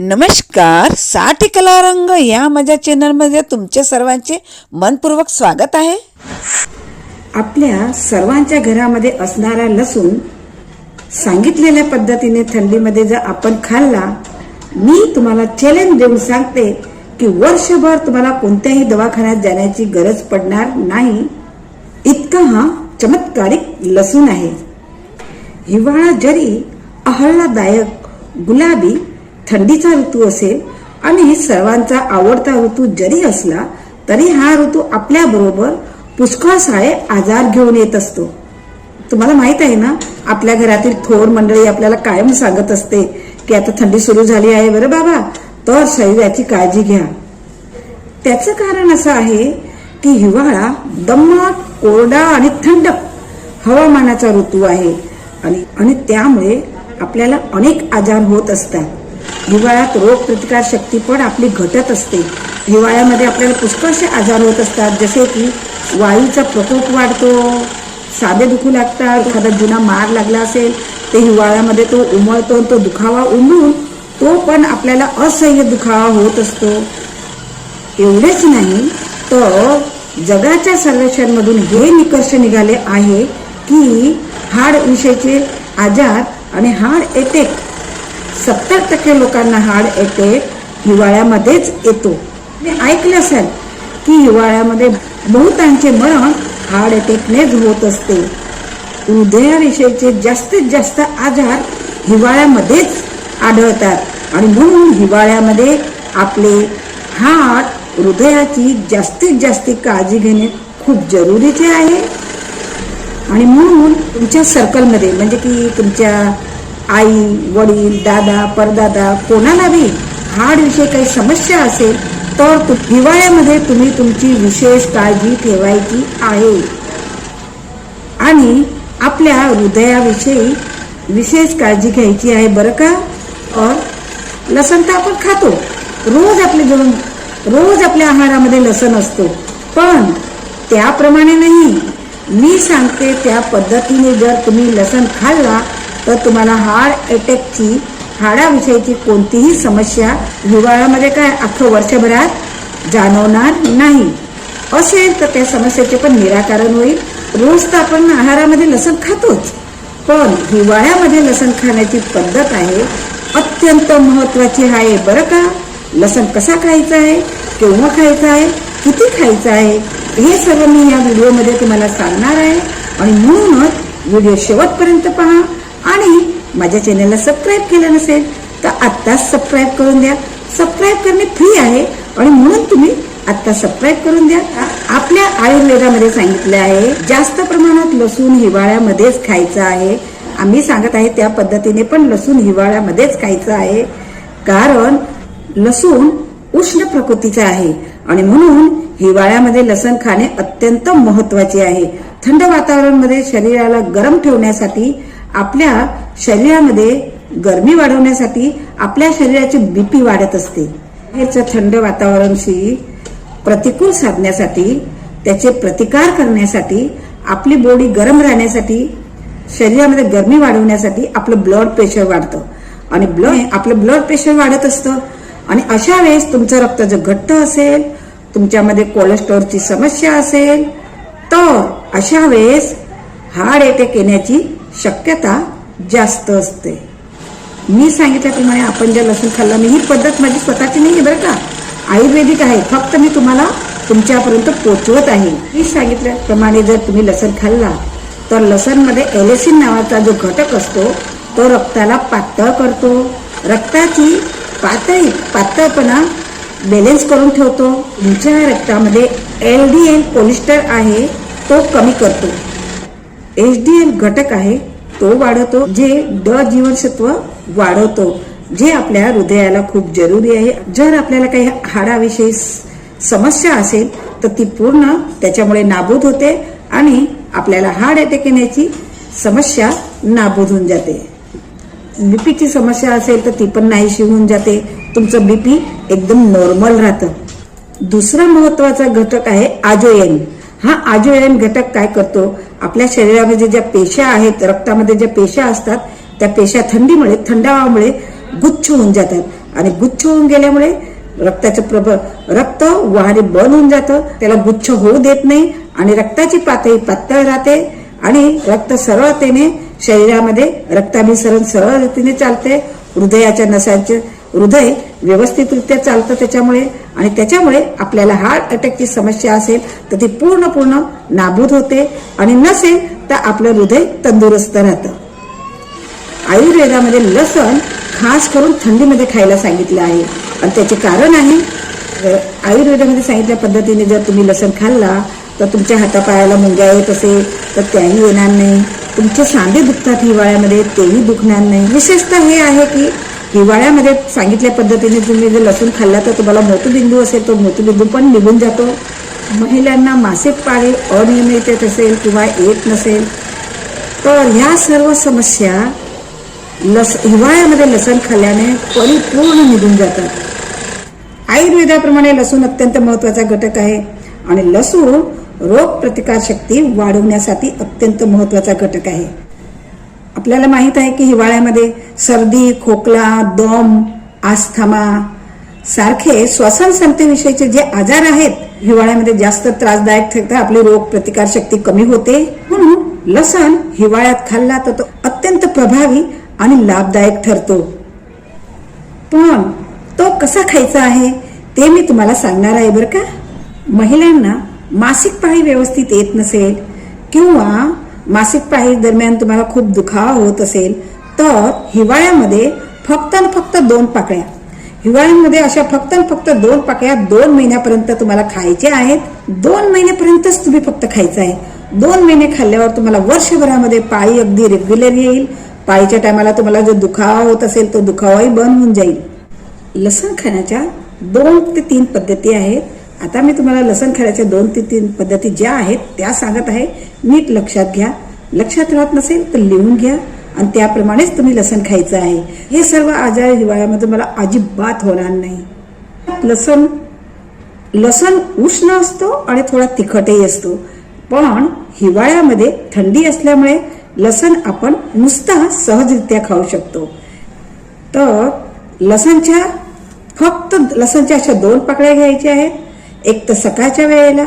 नमस्कारसाठी कला रंग या माझ्या चॅनलमध्ये तुमचे सर्वांचे मनपूर्वक स्वागत आहे. आपल्या सर्वांच्या घरामध्ये असणारा लसूण सांगितलेल्या पद्धतीने थंडीमध्ये जर आपण खाल्ला मी तुम्हाला चॅलेंज देऊन सांगते की वर्षभर तुम्हाला कोणत्याही दवाखान्यात जाण्याची गरज पडणार नाही. इतका हा चमत्कारिक लसूण आहे. हिवाळा जरी आल्हाददायक गुलाबी थंडीचा ऋतू असेल आणि सर्वांचा आवडता ऋतू जरी असला तरी हा ऋतू आपल्या बरोबर पुष्कळ सारे आजार घेऊन येत असतो. तुम्हाला माहीत आहे ना आपल्या घरातील थोर मंडळी आपल्याला कायम सांगत असते की आता थंडी सुरू झाली आहे बरं बाबा? तर शरीराची काळजी घ्या. त्याचं कारण असं आहे की हिवाळा दमट कोरडा आणि थंड हवामानाचा ऋतू आहे. आणि आणि त्यामुळे आपल्याला अनेक आजार होत असतात. हिवाळ्यात रोग प्रतिकार शक्ती पण आपली घटत असते. हिवाळ्यामध्ये आपल्याला पुष्कळसे आजार होत असतात. जसे की वायूचा प्रकोप वाढतो साधे दुखू लागतात एखादा जुना मार लागला असेल ते हिवाळ्यामध्ये तो उमळतो आणि तो दुखावा उमळून तो पण आपल्याला असह्य दुखावा होत असतो. एवढेच नाही तर जगाच्या सर्वेक्षणमधून हे निकष निघाले आहे की हाड विषयीचे आजार आणि हाड अटॅक सत्तर टक्के लोकांना हार्ड अटॅक हिवाळ्यामध्येच येतो. मी ऐकलं असेल की हिवाळ्यामध्ये बहुतांचे मरण हार्ट अटॅकनेच होत असते. हृदयाविषयीचे जास्तीत जास्त आजार हिवाळ्यामध्येच आढळतात आणि म्हणून हिवाळ्यामध्ये आपले हार्ट हृदयाची जास्तीत जास्त काळजी घेणे खूप जरुरीचे आहे. आणि म्हणून तुमच्या सर्कलमध्ये म्हणजे की तुमच्या आई वडील दादा परदादा कोणालाही हाडविषयी काही समस्या असेल तर तु- हिवाळ्यामध्ये तुम्ही तुमची विशेष काळजी ठेवायची आहे. आणि आपल्या हृदयाविषयी विशेष काळजी घ्यायची आहे बरं का? और लसण तर आपण खातो. रोज आपले जेवण रोज आपल्या आहारामध्ये लसण असतो. पण त्याप्रमाणे नाही. मी सांगते त्या पद्धतीने जर तुम्ही लसण खाल्ला तर तुम्हाला हार्ट अटॅकची हाडाविषयीची कोणतीही समस्या हिवाळ्यामध्ये काय अख्खं वर्षभरात जाणवणार नाही. असेल तर त्या समस्येचे पण निराकरण होईल. रोज तर आपण आहारामध्ये लसण खातोच. पण हिवाळ्यामध्ये लसण खाण्याची पद्धत आहे. अत्यंत महत्वाची आहे बरं का? लसण कसा खायचा आहे? केव्हा खायचा आहे? किती खायचं आहे? हे सर्व मी या व्हिडिओमध्ये तुम्हाला सांगणार आहे. आणि म्हणूनच व्हिडिओ शेवटपर्यंत पहा. आणि माझ्या चॅनलला सबस्क्राईब केलं नसेल तर आत्ताच सबस्क्राईब करून द्या. सबस्क्राईब करणे फ्री आहे आणि म्हणून तुम्ही आत्ता सबस्क्राईब करून द्या. आपल्या आयुर्वेदामध्ये सांगितले आहे जास्त प्रमाणात लसूण हिवाळ्यामध्येच खायचं आहे. आम्ही सांगत आहे त्या पद्धतीने पण लसूण हिवाळ्यामध्येच खायचं आहे. कारण लसूण उष्ण प्रकृतीचा आहे आणि म्हणून हिवाळ्यामध्ये लसण खाणे अत्यंत महत्त्वाचे आहे. थंड वातावरणामध्ये शरीराला गरम ठेवण्यासाठी आपल्या शरीरामध्ये गरमी वाढवण्यासाठी आपल्या शरीराची बीपी वाढत असते. हेच थंड वातावरणशी प्रतिकूल साधण्यासाठी त्याचे प्रतिकार करण्यासाठी आपली बॉडी गरम राहण्यासाठी शरीरामध्ये गरमी वाढवण्यासाठी आपलं ब्लड प्रेशर वाढतं. आणि ब्लड आपलं ब्लड प्रेशर वाढत असतं. आणि अशा वेळेस तुमचं रक्त जर घट्ट असेल तुमच्यामध्ये कोलेस्ट्रॉलची समस्या असेल तर अशा वेळेस हार्ट अटॅक येण्याची शक्यता जास्त असते. मी सांगितल्याप्रमाणे आपण ज्या लसूण खाल्ला मी ही पद्धत माझी स्वतःची नाही आहे बरं का. आयुर्वेदिक आहे फक्त मी तुम्हाला तुमच्यापर्यंत पोचवत आहे. मी सांगितल्याप्रमाणे जर तुम्ही लसण खाल्ला तर लसणमध्ये एलेसिन नावाचा जो घटक असतो तो रक्ताला पातळ करतो. रक्ताची पातळी पातळपणा बॅलेन्स करून ठेवतो. तुमच्या रक्तामध्ये एल डी एल पोलिस्टर आहे तो कमी करतो. एच डी एल घटक आहे तो वाढवतो जे ड जीवनसत्व वाढवतो जे आपल्या हृदयाला खूप जरुरी आहे. जर आपल्याला काही हाडाविषयी समस्या असेल तर ती पूर्ण त्याच्यामुळे नाबूद होते आणि आपल्याला हार्ट अटॅक येण्याची समस्या नाबूद होऊन जाते. बीपीची समस्या असेल तर ती पण नाहीशी होऊन जाते. तुमचं बीपी एकदम नॉर्मल राहतं. दुसरा महत्त्वाचा घटक आहे आजोयन. हा आजोयन घटक काय करतो? आपल्या शरीरामध्ये ज्या पेशा आहेत रक्तामध्ये ज्या पेशा असतात त्या पेशा थंडीमुळे थंडावामुळे गुच्छ होऊन जातात. आणि गुच्छ होऊन गेल्यामुळे रक्ताचं प्रभ रक्त वाहने बंद होऊन जातं. त्याला गुच्छ होऊ देत नाही आणि रक्ताची पातळी पातळ राहते आणि रक्त सरळतेने शरीरामध्ये रक्ताभिसरण सरळ रीतीने चालते. हृदयाच्या नसांचे हृदय व्यवस्थितरित्या चालतं त्याच्यामुळे आणि त्याच्यामुळे आपल्याला हार्ट अटॅकची समस्या असेल तर ती पूर्ण पूर्ण नाबूद होते आणि नसेल तर आपलं हृदय तंदुरुस्त राहतं. आयुर्वेदामध्ये लसण खास करून थंडीमध्ये खायला सांगितलं आहे. आणि त्याचे कारण आहे आयुर्वेदामध्ये सांगितल्या पद्धतीने जर तुम्ही लसण खाल्ला तर तुमच्या हातापायाला मुंग्या येत असेल तर त्याही येणार नाही. तुमचे सांधे दुखतात हिवाळ्यामध्ये तेही दुखणार नाही. विशेषतः हे आहे की हिवाळ्यामध्ये सांगितल्या पद्धतीने तुम्ही जर लसूण खाल्ला तर तुम्हाला मोतूबिंदू असेल तो मोतूबिंदू पण निघून जातो. महिलांना मासिक पाळी अनियमित येत असेल किंवा येत नसेल तर ह्या सर्व समस्या लस हिवाळ्यामध्ये लसण खाल्ल्याने परिपूर्ण निघून जातात. आयुर्वेदाप्रमाणे लसूण अत्यंत महत्त्वाचा घटक आहे आणि लसूण रोग प्रतिकार शक्ती वाढवण्यासाठी अत्यंत महत्त्वाचा घटक आहे. आपल्याला माहीत आहे की हिवाळ्यामध्ये सर्दी खोकला दम आस्थमा सारखे श्वसन संस्थेविषयीचे जे आजार आहेत हिवाळ्यामध्ये जास्त त्रासदायक ठरतात. आपली रोग प्रतिकार शक्ती कमी होते. म्हणून लसण हिवाळ्यात खाल्ला तर तो अत्यंत प्रभावी आणि लाभदायक ठरतो. पण तो कसा खायचा आहे ते मी तुम्हाला सांगणार आहे बरं का? महिलांना मासिक पाळी व्यवस्थित येत नसेल किंवा मासिक पाळी दरम्यान तुम्हाला खूप दुखावा होत असेल तर हिवाळ्यामध्ये फक्त आणि फक्त दोन पाकळ्या. हिवाळ्यामध्ये अशा फक्त आणि फक्त दोन पाकळ्या दोन महिन्यापर्यंत तुम्हाला खायच्या आहेत. दोन महिन्यापर्यंतच तुम्ही फक्त खायचं आहे. दोन महिने खाल्ल्यावर तुम्हाला वर्षभरामध्ये पाळी अगदी रेग्युलर येईल. पाळीच्या टायमाला तुम्हाला जो दुखावा होत असेल तो दुखावाही बंद होऊन जाईल. लसण खाण्याच्या दोन ते तीन पद्धती आहेत. आता मी तुम्हाला लसण खाण्याच्या दोन ते तीन पद्धती ज्या आहेत त्या सांगत आहे. नीट लक्षात घ्या. लक्षात राहत नसेल तर लिहून घ्या. आणि त्याप्रमाणेच तुम्ही लसण खायचं आहे. हे सर्व आजार हिवाळ्यामध्ये मला अजिबात होणार नाही. लसण लसण उष्ण असतो आणि थोडा तिखटही असतो. पण हिवाळ्यामध्ये थंडी असल्यामुळे लसण आपण नुसता सहजरित्या खाऊ शकतो. तर लसणच्या फक्त लसणच्या अशा दोन पाकळ्या घ्यायच्या आहेत. एक तर सकाळच्या वेळेला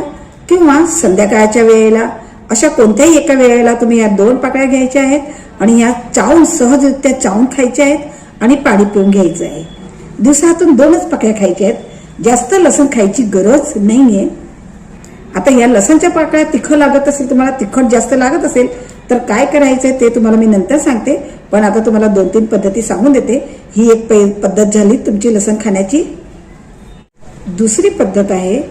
किंवा संध्याकाळच्या वेळेला अशा कोणत्याही एका वेळेला तुम्ही या दोन पाकळ्या घ्यायच्या आहेत आणि या चावून सहजरित्या चावून खायच्या आहेत आणि पाणी पिऊन घ्यायचं आहे. दिवसातून दोनच पाकळ्या खायच्या आहेत. जास्त लसण खायची गरज नाही आहे आता या लसणच्या पाकळ्या तिखं लागत असेल तुम्हाला तिखट जास्त लागत असेल तर काय करायचं आहे ते तुम्हाला मी नंतर सांगते. पण आता तुम्हाला दोन तीन पद्धती सांगून देते. ही एक पै- पद्धत झाली तुमची लसण खाण्याची. दुसरी पद्धत आहे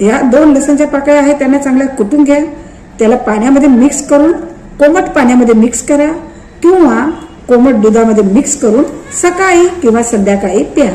या दोन लसणच्या पाकळ्या आहेत त्यांना चांगल्या कुटून घ्या. त्याला पाण्यामध्ये मिक्स करून कोमट पाण्यामध्ये मिक्स करा किंवा कोमट दुधामध्ये मिक्स करून सकाळी किंवा संध्याकाळी प्या.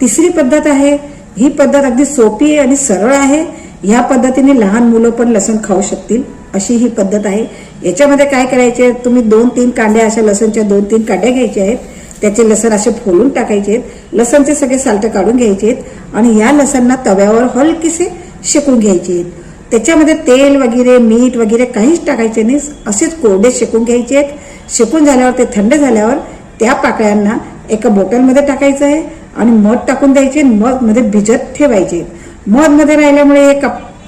तिसरी पद्धत आहे ही पद्धत अगदी सोपी आहे आणि सरळ आहे. ह्या पद्धतीने लहान मुलं पण लसण खाऊ शकतील अशी ही पद्धत आहे. याच्यामध्ये काय करायचे तुम्ही दोन तीन कांड्या अशा लसणच्या दोन तीन कांड्या घ्यायच्या आहेत. त्याचे लसण असे फोलून टाकायचे आहेत लसणचे सगळे साल्ट काढून घ्यायचे आहेत आणि या लसणना तव्यावर हलकेसे शेकून घ्यायचे. आहेत त्याच्यामध्ये तेल वगैरे मीठ वगैरे काहीच टाकायचे नाही असेच कोरडे शेकून घ्यायचे. आहेत शेकून झाल्यावर ते थंड झाल्यावर त्या पाकळ्यांना एका बॉटलमध्ये टाकायचं आहे आणि मध टाकून द्यायचे मधमध्ये भिजत ठेवायचे. मधमध्ये राहिल्यामुळे हे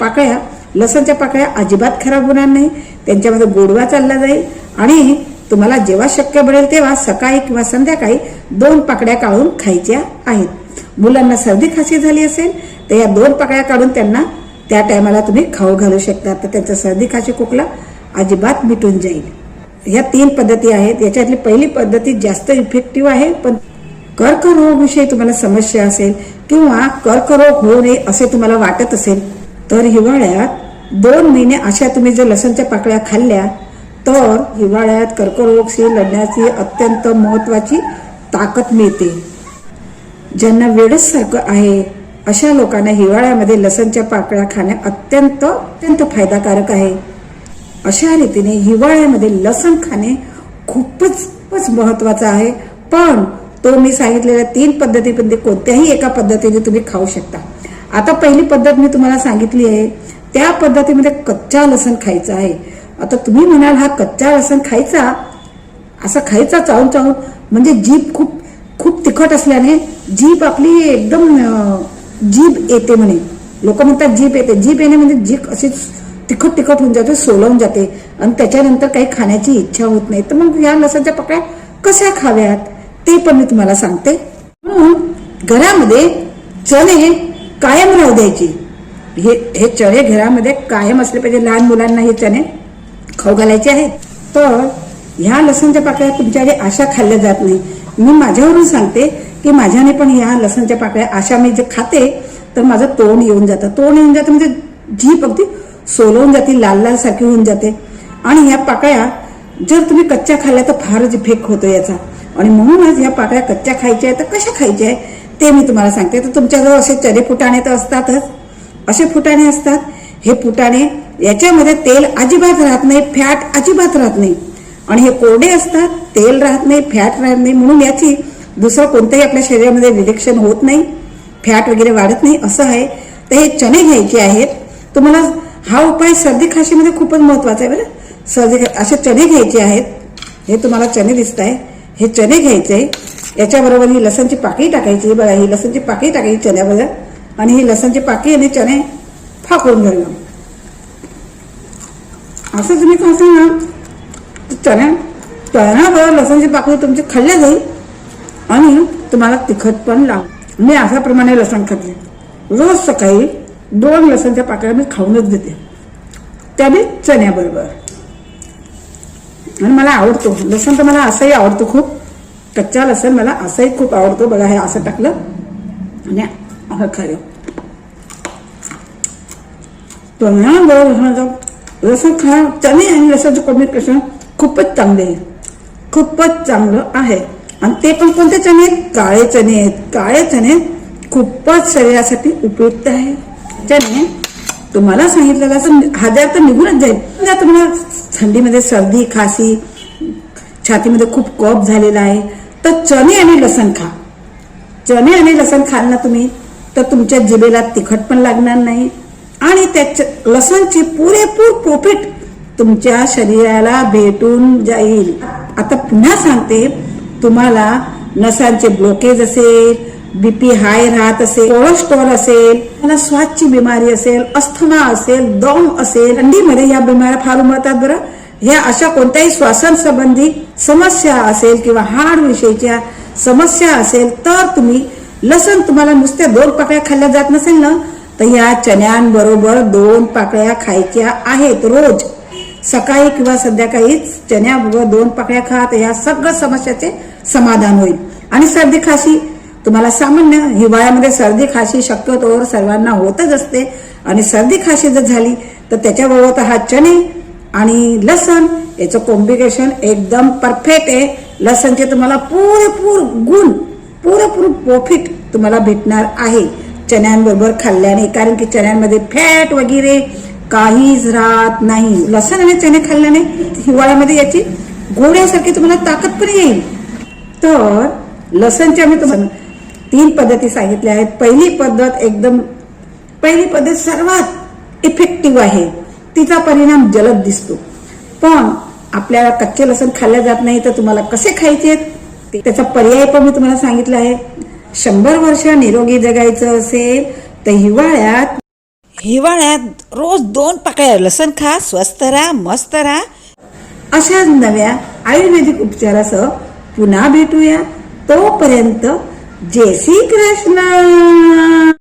पाकळ्या लसणच्या पाकळ्या अजिबात खराब होणार नाही त्यांच्यामध्ये गोडवा चालला जाईल आणि तुम्हाला जेव्हा शक्य पडेल तेव्हा सकाळी किंवा संध्याकाळी दोन पाकड्या काढून खायच्या आहेत. मुलांना सर्दी खासी झाली असेल तर या दोन पाकळ्या काढून त्यांना त्या टायमाला तुम्ही खाऊ घालू शकता. तर त्यांचं सर्दी खाशी खोकला अजिबात मिटून जाईल. ह्या तीन पद्धती आहेत. याच्यातली पहिली पद्धती जास्त इफेक्टिव्ह आहे पण कर्करोगविषयी तुम्हाला समस्या असेल किंवा कर्करोग होऊ नये असे तुम्हाला वाटत असेल तर हिवाळ्यात दोन महिने अशा तुम्ही जर लसणच्या पाकळ्या खाल्ल्या तर हिवाळ्यात कर्करोगशी लढण्याची अत्यंत महत्वाची ताकद मिळते. ज्यांना वेडच सारखं आहे अशा लोकांना हिवाळ्यामध्ये लसणच्या पाकळ्या खाणे अत्यंत अत्यंत फायदाकारक आहे. अशा रीतीने हिवाळ्यामध्ये लसण खाणे खूपच खूपच महत्वाचं आहे. पण तो मी सांगितलेल्या तीन पद्धतीमध्ये कोणत्याही एका पद्धतीने तुम्ही खाऊ शकता. आता पहिली पद्धत मी तुम्हाला सांगितली आहे. त्या पद्धतीमध्ये कच्चा लसण खायचा आहे. आता तुम्ही म्हणाल हा कच्चा लसण खायचा? असा खायचा चावून चावून? म्हणजे जीभ खूप खूप तिखट असल्याने जीभ आपली एकदम जीभ येते म्हणे. लोक म्हणतात जीभ येते. जीभ येणे म्हणजे जीभ अशी तिखट तिखट होऊन जाते सोलवून जाते. आणि त्याच्यानंतर काही खाण्याची इच्छा होत नाही. तर मग या लसणच्या पकड्या कशा खाव्यात? ते पण मी तुम्हाला सांगते. म्हणून घरामध्ये चणे कायम राहू द्यायचे. हे हे चणे घरामध्ये कायम असले पाहिजे. लहान मुलांना हे चणे खाऊ घालायचे आहेत. तर ह्या लसणच्या पाकळ्या तुमच्याकडे अशा खाल्ल्या जात नाही. मी माझ्यावरून सांगते की माझ्याने पण ह्या लसणच्या पाकळ्या अशा मी जे खाते तर माझं तोंड येऊन जातं. तोंड येऊन जातं म्हणजे जीप अगदी सोलवून जाते लाल लाल सारखी होऊन जाते. आणि ह्या पाकळ्या जर तुम्ही कच्च्या खाल्ल्या तर फारच फेक होतो याचा. आणि म्हणूनच ह्या पाकळ्या कच्च्या खायच्या आहेत तर कशा खायच्या आहे ते मी तुम्हाला सांगते. तर तुमच्याजवळ असे चरे फुटाणे तर असतातच. असे फुटाणे असतात. हे फुटाणे याच्यामध्ये तेल अजिबात राहत नाही फॅट अजिबात राहत नाही. आणि हे कोरडे असतात तेल राहत नाही फॅट राहत नाही. म्हणून याची दुसरं कोणतंही आपल्या शरीरामध्ये रिडक्शन होत नाही फॅट वगैरे वाढत नाही असं आहे. तर हे चणे घ्यायचे आहेत. तुम्हाला हा उपाय सर्दी खाशीमध्ये खूपच महत्त्वाचा आहे बरं? सर्दी असे चणे घ्यायचे आहेत. हे तुम्हाला चणे दिसत आहे. हे चणे घ्यायचे. याच्याबरोबर ही लसणची पाकळी टाकायची बघा ही लसणची पाकळी टाकायची चण्याबरोबर आणि ही लसणची पाकळी आणि चणे फाकून घालणं. असं तुम्ही कसं ना? चण्या चण्याबरोबर लसणची पाकळी तुमची खाल्ल्या जाईल. आणि तुम्हाला तिखट पण लाव. मी अशाप्रमाणे लसण खाते. रोज सकाळी दोन लसणच्या पाकळ्या मी खाऊनच देते. त्या मी चण्याबरोबर. आणि मला आवडतो. लसण तर मला असंही आवडतो खूप. कच्चा लसण मला असंही खूप आवडतो. बघा हे असं टाकलं. आणि खरं खाल्लं. बरोबर लसणाचा लसूण खा. चणे आणि लसणाचं कॉम्बिनेशन खूपच चांगले आहे. खूपच चांगलं आहे. आणि ते पण कोणते चणे आहेत? काळे चणे आहेत. काळे चणे खूपच शरीरासाठी उपयुक्त आहे. चणे तुम्हाला सांगितलेलं असं हजार तर निघूनच जाईल. जर तुम्हाला थंडीमध्ये सर्दी खासी छातीमध्ये खूप कफ झालेला आहे तर चणे आणि लसण खा. चणे आणि लसण खाल ना तुम्ही तर तुमच्या जिभेला तिखट पण लागणार नाही. आणि त्याच्या लसणचे पुरेपूर प्रॉफिट तुमच्या शरीराला भेटून जाईल. आता पुन्हा सांगते तुम्हाला नसांचे ब्लॉकेज असेल बीपी हाय राहत असेल कोलेस्ट्रॉल असेल मला श्वासची बिमारी असेल अस्थमा असेल दम असेल थंडीमध्ये या बिमाऱ्या फार उमरतात बरं. ह्या अशा कोणत्याही श्वासन संबंधी समस्या असेल किंवा हाड विषयीच्या समस्या असेल तर तुम्ही लसण तुम्हाला नुसत्या दोन पाकळ्या खाल्ल्या जात नसेल ना तर ह्या चण्यांबरोबर दोन पाकळ्या खायच्या आहेत रोज. सकाळी किंवा संध्याकाळीच चण्याबरोबर दोन पाकळ्या खा तर ह्या सगळ्या समस्याचे समाधान होईल. आणि सर्दी खाशी तुम्हाला सामान्य हिवाळ्यामध्ये सर्दी खाशी शक्यतोवर सर्वांना होतच असते. आणि सर्दी खाशी जर झाली तर त्याच्याबरोबर हा चणे आणि लसण याचं कॉम्बिनेशन एकदम परफेक्ट आहे. लसणचे तुम्हाला पुरेपूर गुण पुरेपूर प्रॉफिट तुम्हाला भेटणार आहे. चण्यांबरोबर खाल्ल्याने कारण की चण्यांमध्ये फॅट वगैरे काहीच राहत नाही. लसण आणि चणे खाल्ल्याने हिवाळ्यामध्ये याची गोड्यासारखी तुम्हाला ताकद पण येईल. तर लसणच्या मी तुम्हाला तीन पद्धती सांगितल्या आहेत. पहिली पद्धत एकदम पहिली पद्धत सर्वात इफेक्टिव्ह आहे. तिचा परिणाम जलद दिसतो. पण आपल्याला कच्चे लसण खाल्ले जात नाही तर तुम्हाला कसे खायचे आहेत? ते- त्याचा पर्याय पण मी तुम्हाला सांगितला आहे. शंभर वर्ष निरोगी जगायचं असेल तर हिवाळ्यात हिवाळ्यात रोज दोन पाकळ्या लसण खा स्वस्त राहा मस्त राहा. अशाच नव्या आयुर्वेदिक उपचारासह पुन्हा भेटूया. तोपर्यंत जय श्री कृष्ण